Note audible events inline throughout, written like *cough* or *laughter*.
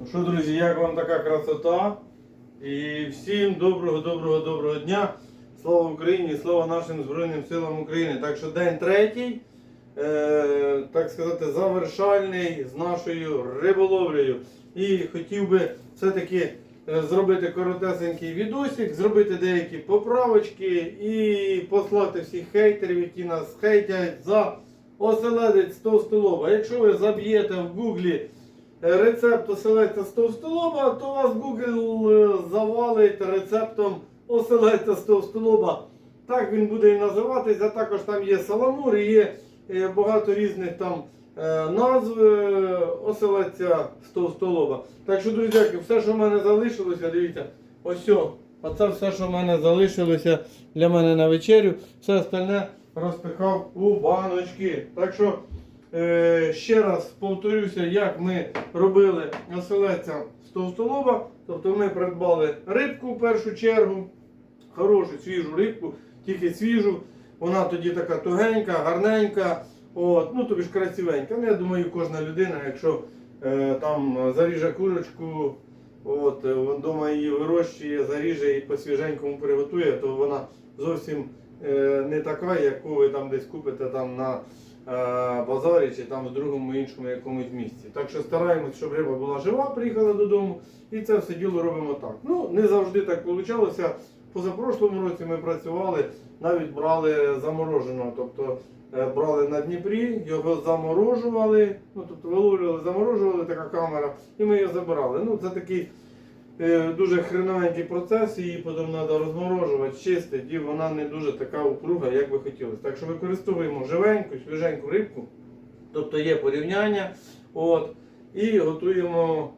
Ну що, друзі, як вам така красота? І всім доброго, доброго, доброго дня. Слава Україні, слава нашим Збройним силам України. Так що день третій, е, так сказати, завершальний з нашою риболовлею. І хотів би все-таки е, зробити коротесенький відосик, зробити деякі поправочки і послати всіх хейтерів, які нас хейтять за оселедець товстолоба. Якщо ви заб'єте в гуглі рецепт оселедця з товстолоба, то вас Google е, завалить рецептом оселедця з товстолоба. Так він буде і називатись, а також там є саламур є е, багато різних там е, назв оселедця з товстолоба. Так що, друзяки, все, що в мене залишилося, дивіться, ось оце все, що в мене залишилося для мене на вечерю, все остальне розпихав у баночки. Так що ще раз повторюся, як ми робили оселедця з товстолоба. Тобто ми придбали рибку в першу чергу, хорошу свіжу рибку, тільки свіжу. Вона тоді така тугенька, гарненька, от, ну тобі ж красивенька. Ну, я думаю, кожна людина, якщо е, там заріже курочку, от, е, вдома її вирощує, заріже і по свіженькому приготує, то вона зовсім е, не така, яку ви там десь купите там на е, базарі чи там в другому іншому якомусь місці. Так що стараємось, щоб риба була жива, приїхала додому, і це все діло робимо так. Ну, не завжди так вийшло. Позапрошлому році ми працювали, навіть брали замороженого, тобто е, брали на Дніпрі, його заморожували, ну тобто виловлювали, заморожували така камера, і ми її забирали. Ну, це такий е, дуже хреновенький процес, її потім треба розморожувати, чистити, і вона не дуже така упруга, як би хотілося. Так що використовуємо живеньку, свіженьку рибку, тобто є порівняння. От, і готуємо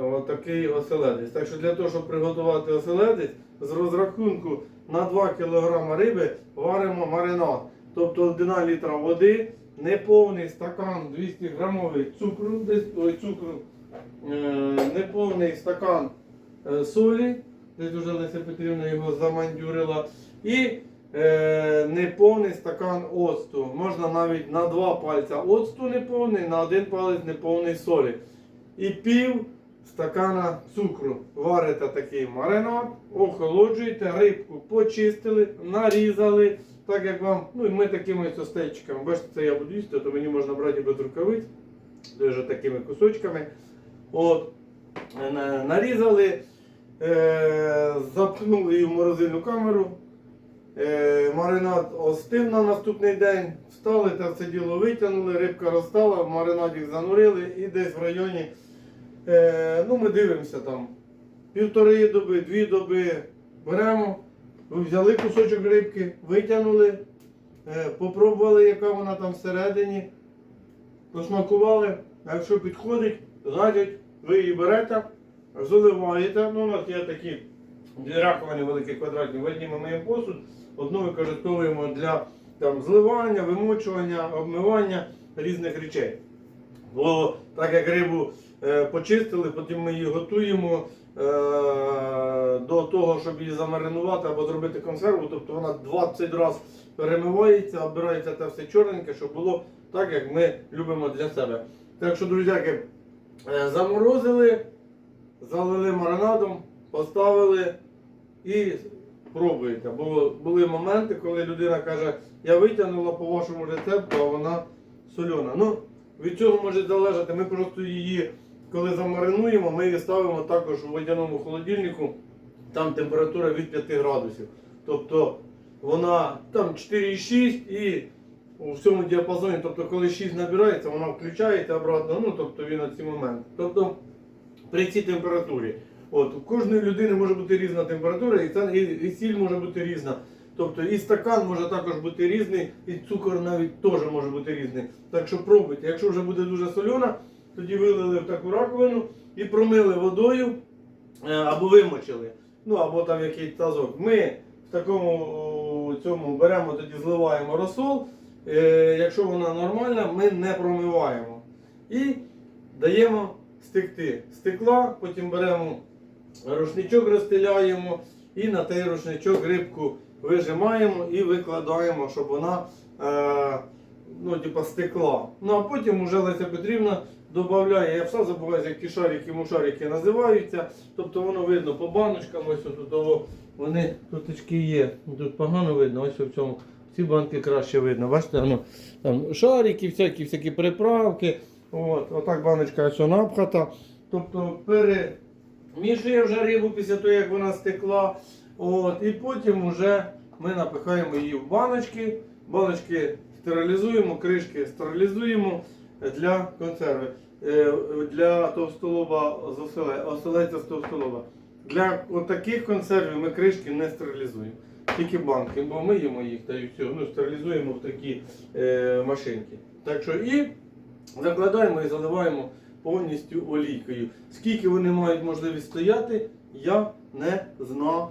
е, такий оселедець. Так що для того, щоб приготувати оселедець, з розрахунку на 2 кг риби варимо маринад. Тобто 1 літра води, неповний стакан 200 грамовий цукру, десь ой, цукру, е, неповний стакан е, солі, десь вже Леся Петрівна його замандюрила. І е, неповний стакан оцту. Можна навіть на два пальця оцту неповний, на один палець неповний солі. І пів стакана цукру. Варите такий маринад, охолоджуєте, рибку почистили, нарізали. Так як вам, ну і ми такими ось бачите, це я буду їсти, то мені можна брати без рукавиць, дуже такими кусочками. От, е, нарізали, е, запхнули її в морозильну камеру. Е, маринад остив на наступний день, встали та все діло витягнули, рибка розстала, в маринад їх занурили і десь в районі, е, ну ми дивимося там, півтори доби, дві доби беремо, взяли кусочок рибки, витягнули, е, попробували, яка вона там всередині, посмакували, якщо підходить, значить ви її берете, заливаєте, ну у нас є такі дві раковини великі квадратні, в одній ми миємо посуд, одну використовуємо для там, зливання, вимочування, обмивання різних речей. Бо так як рибу е, почистили, потім ми її готуємо е, до того, щоб її замаринувати або зробити консерву. Тобто вона 20 разів перемивається, обирається те все чорненьке, щоб було так, як ми любимо для себе. Так що, друзяки, е, заморозили, залили маринадом, поставили і пробуєте. Бо були моменти, коли людина каже, я витягнула по вашому рецепту, а вона сольона. Ну, від цього може залежати. Ми просто її, коли замаринуємо, ми її ставимо також у водяному холодильнику, там температура від 5 градусів. Тобто вона там 4,6 і у всьому діапазоні, тобто коли 6 набирається, вона включається обратно, ну тобто він на ці моменти. Тобто при цій температурі. От, у кожної людини може бути різна температура, і, це, і, і сіль може бути різна. Тобто і стакан може також бути різний, і цукор навіть теж може бути різний. Так що пробуйте. Якщо вже буде дуже сольона, тоді вилили в таку раковину і промили водою е, або вимочили. Ну або там якийсь тазок. Ми в такому цьому беремо, тоді зливаємо розсол. Е, якщо вона нормальна, ми не промиваємо. І даємо стекти. Стекла, потім беремо рушничок, розстеляємо і на той рушничок рибку вижимаємо і викладаємо, щоб вона е, ну, типа, стекла. Ну а потім уже Леся Петрівна додаю, я все забуваю, як ті шарики, мушарики називаються. Тобто воно видно по баночкам, ось тут вони туточки є. Тут погано видно, ось в цьому. Ці банки краще видно. Бачите, воно там шарики, всякі, всякі приправки. От, отак баночка ось напхата. Тобто перемішує вже рибу після того, як вона стекла. От, і потім вже ми напихаємо її в баночки. Баночки стерилізуємо, кришки стерилізуємо для консерви. Е, Для товстолоба з оселе- з товстолоба. Для таких консервів ми кришки не стерилізуємо. Тільки банки, бо ми їмо їх та і все. Ну, стерилізуємо в такі е, машинки. Так що і закладаємо і заливаємо повністю олійкою. Скільки вони мають можливість стояти, я не знаю.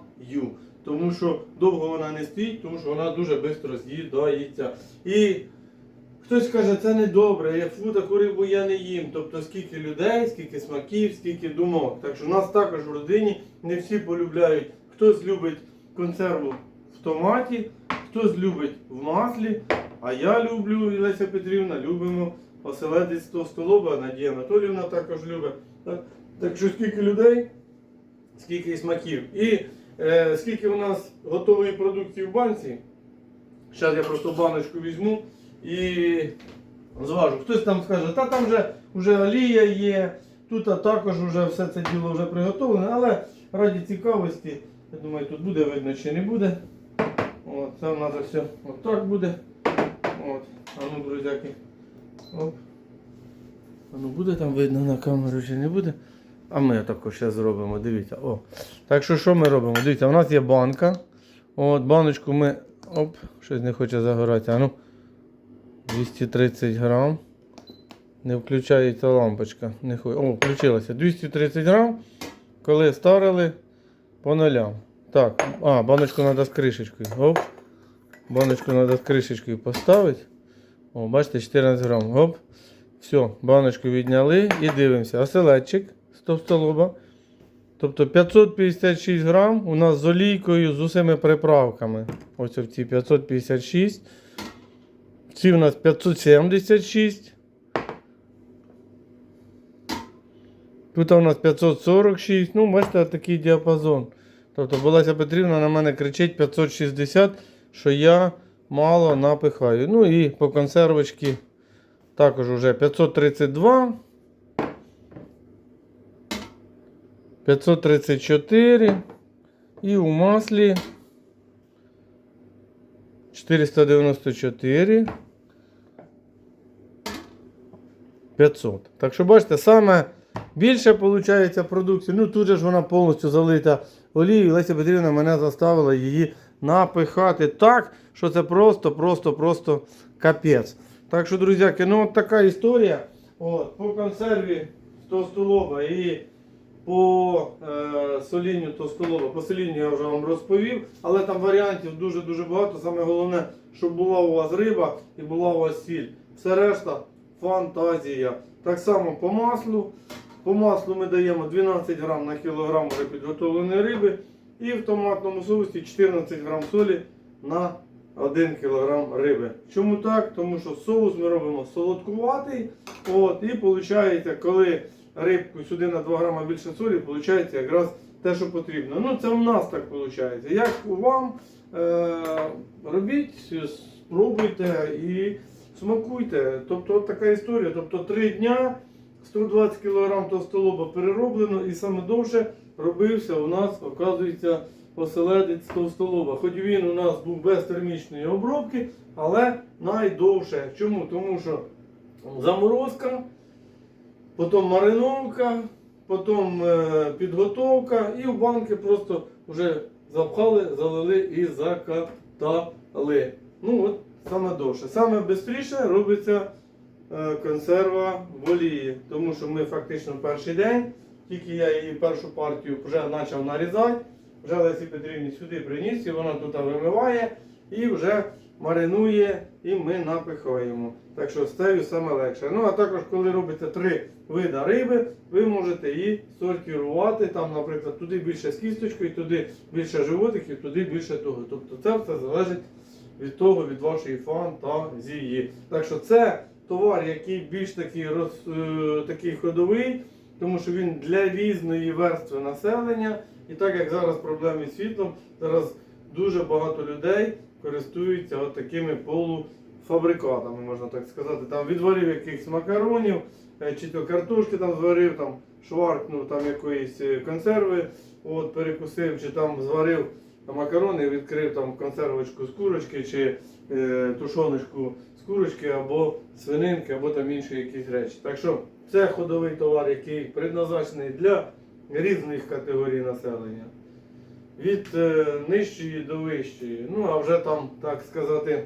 Тому що довго вона не стоїть, тому що вона дуже швидко з'їдається. І хтось каже, це не добре, я фу, таку рибу я не їм. Тобто скільки людей, скільки смаків, скільки думок. Так що в нас також в родині не всі полюбляють. Хтось любить консерву в томаті, хтось любить в маслі. А я люблю, Леся Петрівна, любимо оселедець товстолоба, Надія Анатоліївна також любить. Так, так що скільки людей, скільки і смаків. І е, скільки у нас готової продукції в банці. Зараз я просто баночку візьму і зважу. Хтось там скаже, та там вже, вже олія є, тут а також вже все це діло вже приготовлене, але раді цікавості, я думаю, тут буде видно чи не буде. От, це в нас все отак буде. От. А ну, друзяки. Оп. Ну буде там видно на камеру чи не буде? А ми також ще зробимо, дивіться. О. Так що що ми робимо? Дивіться, у нас є банка. От, баночку ми. Оп, щось не хоче загорати. А ну. 230 грам. Не включається лампочка. Не хо- О, включилася. 230 грам. Коли старили по нулям. Так, а, баночку треба з кришечкою. Оп. Баночку треба з кришечкою поставити. О, бачите, 14 грам. Оп. Все, баночку відняли і дивимося. Оселедчик товстолоба. Тобто 556 грам у нас з олійкою з усіми приправками. Ось в ці 556. Ці у нас 576. Тут у нас 546. Ну, бачите, такий діапазон. Тобто Болеся Петрівна на мене кричить 560, що я мало напихаю. Ну і по консервочці також уже 532. 534. І у маслі 494. 500. Так що бачите, саме більше виходить продукції. Ну тут же ж вона повністю залита олією. Леся Петрівна мене заставила її напихати так, що це просто, просто, просто капець. Так що, друзяки, ну от така історія. От, по консерві товстолоба і по е, солінню товстолоба. По солінню я вже вам розповів, але там варіантів дуже-дуже багато. Саме головне, щоб була у вас риба і була у вас сіль. Все решта фантазія. Так само по маслу. По маслу ми даємо 12 грам на кілограм вже підготовленої риби. І в томатному соусі 14 грам солі на 1 кг риби. Чому так? Тому що соус ми робимо солодкуватий. От, і виходить, коли рибку сюди на 2 грама більше солі, виходить якраз те, що потрібно. Ну, це у нас так виходить. Як вам е, робіть, спробуйте і смакуйте. Тобто от така історія. Тобто 3 дня 120 кг товстолоба перероблено і саме довше робився у нас, оказується, оселедець товстолоба. Хоч він у нас був без термічної обробки, але найдовше. Чому? Тому що заморозка, потім мариновка, потім е, підготовка і в банки просто вже запхали, залили і закатали. Ну от саме довше. Саме швидше робиться е, консерва в олії, тому що ми фактично перший день, тільки я її першу партію вже почав нарізати, вже Лесі Петрівні сюди приніс, і вона тут вимиває і вже маринує, і ми напихаємо. Так що з цією саме легше. Ну а також, коли робите три види риби, ви можете її сортувати. Там, наприклад, туди більше з кісточкою, туди більше животиків, туди більше того. Тобто це все залежить від того, від вашої фантазії. Так що це товар, який більш такий, роз, е, такий ходовий, тому що він для різної верстви населення. І так як зараз проблеми з світлом, зараз дуже багато людей користуються от такими полуфабрикатами, можна так сказати. Там відварив якихось макаронів, е, чи то картошки там зварив, там шваркнув там якоїсь е, консерви, от перекусив, чи там зварив макарони, відкрив там консервочку з курочки, чи е, тушоночку з курочки, або свининки, або там інші якісь речі. Так що це ходовий товар, який предназначений для різних категорій населення. Від е, нижчої до вищої. Ну, а вже там, так сказати,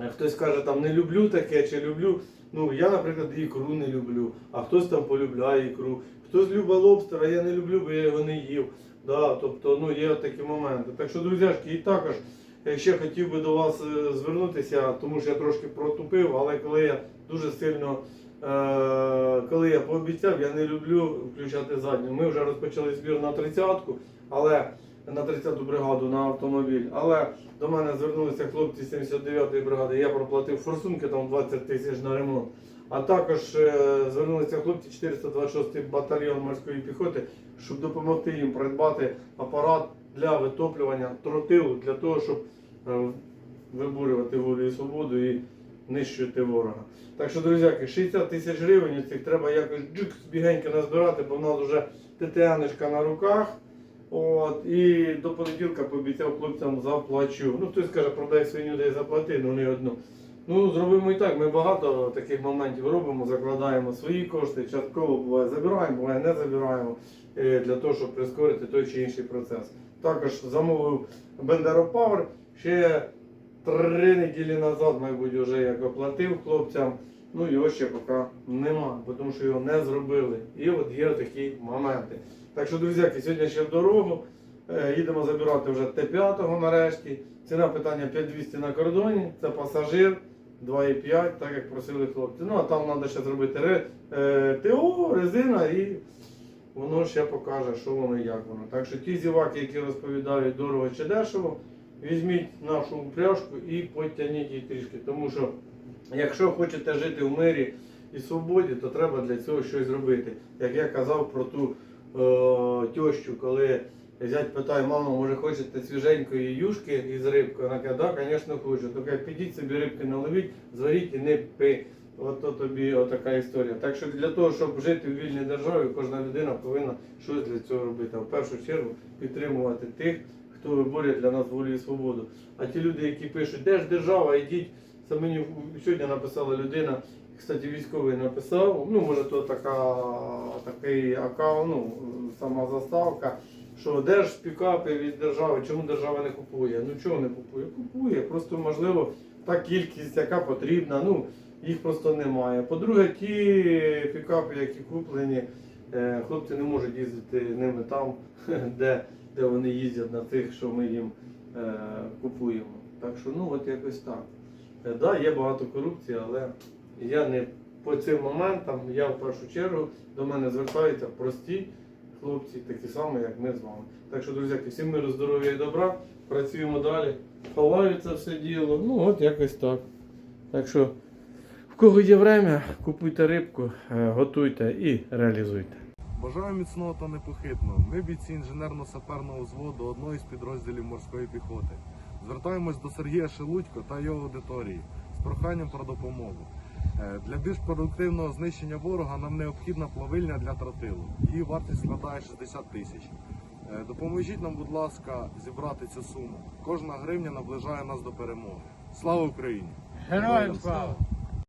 е, хтось каже, там не люблю таке чи люблю. Ну, я, наприклад, ікру не люблю, а хтось там полюбляє ікру. Хтось любить лобстера, я не люблю, бо я його не їв. Да, тобто, ну, є такі моменти. Так що, друзяшки, і також ще хотів би до вас е, звернутися, тому що я трошки протупив, але коли я дуже сильно, е, коли я пообіцяв, я не люблю включати задню. Ми вже розпочали збір на 30-ку, але на 30-ту бригаду на автомобіль. Але до мене звернулися хлопці 79-ї бригади, я проплатив форсунки там 20 тисяч на ремонт. А також е, звернулися хлопці 426 батальйон морської піхоти, щоб допомогти їм придбати апарат для витоплювання тротилу, для того, щоб е, вибурювати волю і свободу і нищити ворога. Так що, друзяки, 60 тисяч гривень цих треба якось джик бігенько назбирати, бо в нас вже ТТНшка на руках. От, і до понеділка пообіцяв хлопцям заплачу. Ну, хтось каже, продай свиню, дай заплати, ну не одну. Ну, зробимо і так. Ми багато таких моментів робимо, закладаємо свої кошти, частково буває забираємо, буває не забираємо е, для того, щоб прискорити той чи інший процес. Також замовив Bendero Power ще три неділі назад, мабуть, вже як оплатив хлопцям. Ну його ще поки нема, тому що його не зробили. І от є такі моменти. Так що, друзяки, сьогодні ще в дорогу. Е, Їдемо забирати вже Т5 нарешті. Ціна питання 5200 на кордоні. Це пасажир 2,5, так як просили хлопці. Ну а там треба ще зробити е, ТО, резина і воно ще покаже, що воно і як воно. Так що ті зіваки, які розповідають дорого чи дешево, візьміть нашу упряжку і потягніть її трішки. Тому що якщо хочете жити в мирі і свободі, то треба для цього щось зробити. Як я казав про ту е, тещу, коли зять питає, мама, може хочете свіженької юшки із рибкою? Вона каже, да, звісно, хочу. То каже, підіть собі рибки наловіть, зваріть і не пи. От то тобі отака історія. Так що для того, щоб жити в вільній державі, кожна людина повинна щось для цього робити. А в першу чергу підтримувати тих, хто виборює для нас волю і свободу. А ті люди, які пишуть, де ж держава, йдіть. Це мені сьогодні написала людина, кстати, військовий написав. Ну, може, то така такий аккаунт, ну, сама заставка. Що де ж пікапи від держави, чому держава не купує? Ну чого не купує? Купує. Просто можливо та кількість, яка потрібна. Ну їх просто немає. По-друге, ті пікапи, які куплені, е, хлопці не можуть їздити ними там, *laughs* де, де вони їздять на тих, що ми їм е, купуємо. Так що ну от якось так. Так, да, є багато корупції, але я не по цим моментам, я в першу чергу до мене звертаються прості хлопці, такі самі, як ми з вами. Так що, друзі, всім миру, здоров'я і добра. Працюємо далі. Ховаю це все діло. Ну от якось так. Так що, в кого є время, купуйте рибку, е, готуйте і реалізуйте. Бажаю міцного та непохитного. Ми бійці інженерно-саперного взводу одного із підрозділів морської піхоти. Звертаємось до Сергія Шелудько та його аудиторії з проханням про допомогу. Е, Для більш продуктивного знищення ворога нам необхідна плавильня для тротилу. Її вартість складає 60 тисяч. Е, Допоможіть нам, будь ласка, зібрати цю суму. Кожна гривня наближає нас до перемоги. Слава Україні! Героям слава!